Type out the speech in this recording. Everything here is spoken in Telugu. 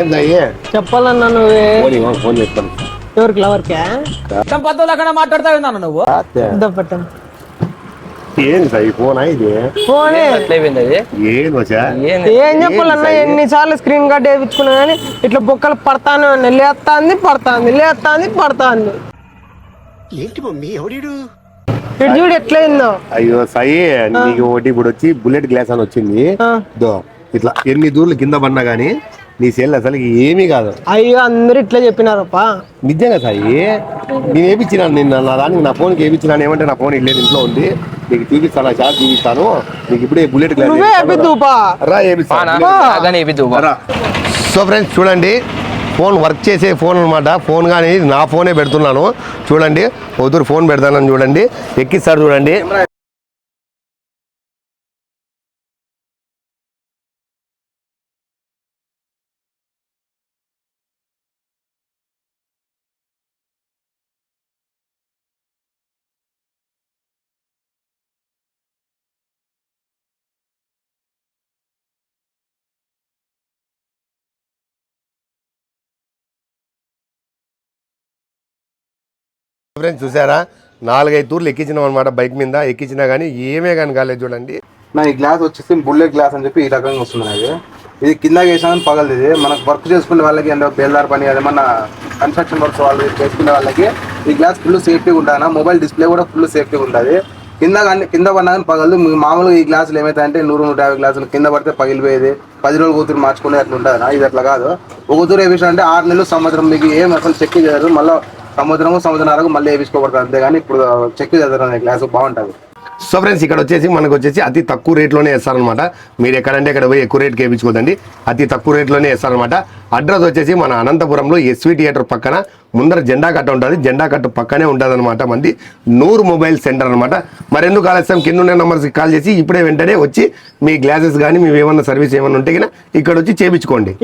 ఏం సాయి చెప్పాలన్నా నువ్వే. ఫోన్ చేస్తాను. ఎవరికి లవర్కే పద్ధతులు అక్కడ మాట్లాడతా ఉన్నాను నువ్వు. ఇద్దా పెట్టండి ఏం సాయి ఫోన్ ఇది? ఫోనే. ఏం వచ్చా? ఏంది ఏం చెప్పాలన్నా ఎన్నిసార్లు స్క్రీన్ గార్డ్ వేయించుకున్నా కానీ ఇట్లా బొక్కలు పడతానే లేస్తాంది పడతాంది లేస్తాంది పడతాంది. ఏంటి మమ్మీ? ఎవడీడు? ఇటు చూడు ఎట్లయిందో. అయ్యో సాయి నీకు ఒకటి ఇప్పుడు వచ్చి బుల్లెట్ గ్లాస్ అని వచ్చింది. దో ఇట్లా ఎన్ని దూర్లు కింద పడినా గానీ నీ సెల్ అసలు ఏమీ కాదు. అయ్యో అందరూ ఇట్లా చెప్పినారప్పా. నిజంగా సాయి నేను వేపించినాను నిన్న నా దానికి నా ఫోన్కి వేపించినాను ఏమంటే నా ఫోన్ లేదు ఇంట్లో ఉంది. నీకు చూపిస్తాను నా చార్జ్ చూపిస్తాను. నీకు ఇప్పుడే బుల్లెట్ రా. సో ఫ్రెండ్స్ చూడండి ఫోన్ వర్క్ చేసే ఫోన్ అనమాట ఫోన్ కానీ నా ఫోనే పెడుతున్నాను. చూడండి వద్దురు ఫోన్ పెడతానని చూడండి. ఎక్కిస్తాడు చూడండి. ఫ్రెండ్స్ చూసారా? నాలుగైదు తూర్లు ఎక్కించినాం అనమాట బైక్ మీద. ఎక్కించినా కానీ ఏమే కానీ కాలేదు చూడండి. నా ఈ గ్లాస్ వచ్చేసి బుల్లెట్ గ్లాస్ అని చెప్పి ఈ రకంగా వస్తుంది నాకు ఇది కింద వేసామని పగలదు. ఇది మనకు వర్క్ చేసుకునే వాళ్ళకి అంటే బేల్దార్ పని అదేమన్నా కన్స్ట్రక్షన్ వర్క్స్ వాళ్ళు చేసుకునే వాళ్ళకి ఈ గ్లాస్ ఫుల్ సేఫ్టీగా ఉంటాను మొబైల్ డిస్ప్లే కూడా ఫుల్ సేఫ్టీగా ఉంటుంది కింద కానీ కింద పడినా కానీ పగలదు మామూలుగా ఈ గ్లాసులు ఏమైతాయంటే నూరు నూట యాభై గ్లాసులు కింద పడితే పగిలిపోయేది. పది రోజులు కూతురు మార్చుకునే అట్లా ఉంటుంది ఇది అట్లా కాదు. ఒక కూతురు ఏ విషయం అంటే ఆరు నెలలు సంవత్సరం మీకు ఏం అసలు చెక్ చేయదు మళ్ళీ సముద్రము సముద్రాలకు మళ్ళీ వేపించుకోబడతారు. అంతేగాని ఇప్పుడు చెక్ చేస్తారు గ్లాస్ బాగుంటుంది. సో ఫ్రెండ్స్ ఇక్కడ వచ్చేసి మనకు వచ్చేసి అతి తక్కువ రేట్లోనే వేస్తారనమాట మీరు ఎక్కడంటే ఇక్కడ పోయి ఎక్కువ రేట్కి వేయించుకోదండి అతి తక్కువ రేట్లోనే వేస్తారనమాట అడ్రస్ వచ్చేసి మన అనంతపురంలో ఎస్వి థియేటర్ పక్కన. ముందర జెండా కట్ట ఉంటుంది. జెండా కట్ట పక్కనే ఉంటుంది అనమాట మంది. నూరు మొబైల్ సెంటర్ అనమాట మరెందుకు ఆలస్యం? కింద ఉన్న నెంబర్స్కి కాల్ చేసి ఇప్పుడే వెంటనే వచ్చి మీ గ్లాసెస్ కానీ మీ ఏమన్నా సర్వీస్ ఏమన్నా ఉంటే గిన ఇక్కడ వచ్చి చేయించుకోండి